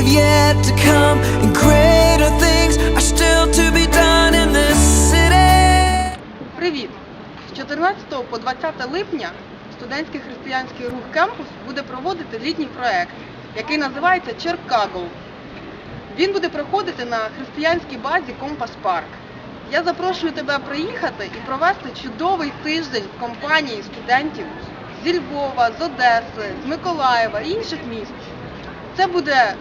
have yet to come, and greater things are still to be done in this city. Привіт! З 14 по 20 липня студентський християнський рух Кемпус буде проводити літній проект, який називається Черкаго. Він буде проходити на християнській базі Компас Парк. Я запрошую тебе приїхати і провести чудовий тиждень в компанії студентів зі Львова, з Одеси, з Миколаєва і інших міст. Це буде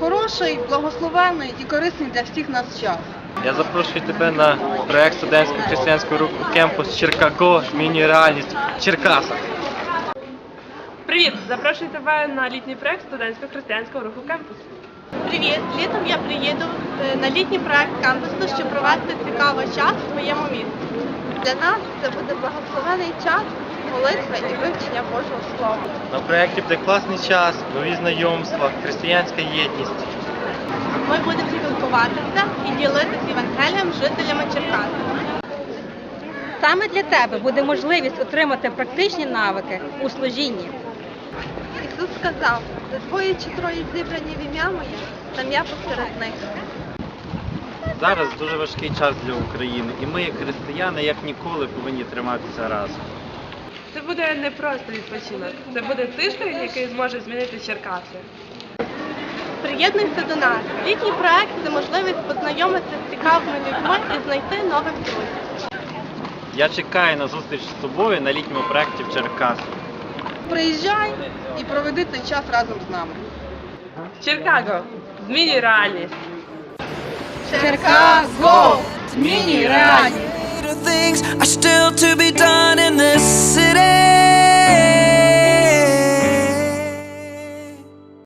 хороший, благословенний і корисний для всіх нас час. Я запрошую тебе на проект студентського християнського руху Кемпус Черкаго змінює реальність в Черкасах. Привіт! Запрошую тебе на літній проект студентського християнського руху Кемпус. Привіт! Літом я приїду е, на літній проект кампусу, щоб провести цікавий час в своєму місті. Для нас це буде благословений час, молитви і вивчення Божого Слова. На проєкті буде класний час, нові знайомства, християнська єдність. Ми будемо спілкуватися і ділитися Євангелієм з жителями Черкас. Саме для тебе буде можливість отримати практичні навики у служінні. Ісус сказав, де двоє чи троє зібрані в ім'я моє, там я посеред них. Зараз дуже важкий час для України, і ми, як християни, як ніколи повинні триматися разом. Це буде не просто відпочинок, це буде тиждень, який зможе змінити Черкаси. Приєднуйся до нас. Літній проект це можливість познайомитися з цікавими людьми і знайти нових друзів. Я чекаю на зустріч з тобою на літньому проєкті в Черкасах. Приїжджай і проведи цей час разом з нами. Чикаго! Змінюй реальність! Черкаго! Змінюй реальність!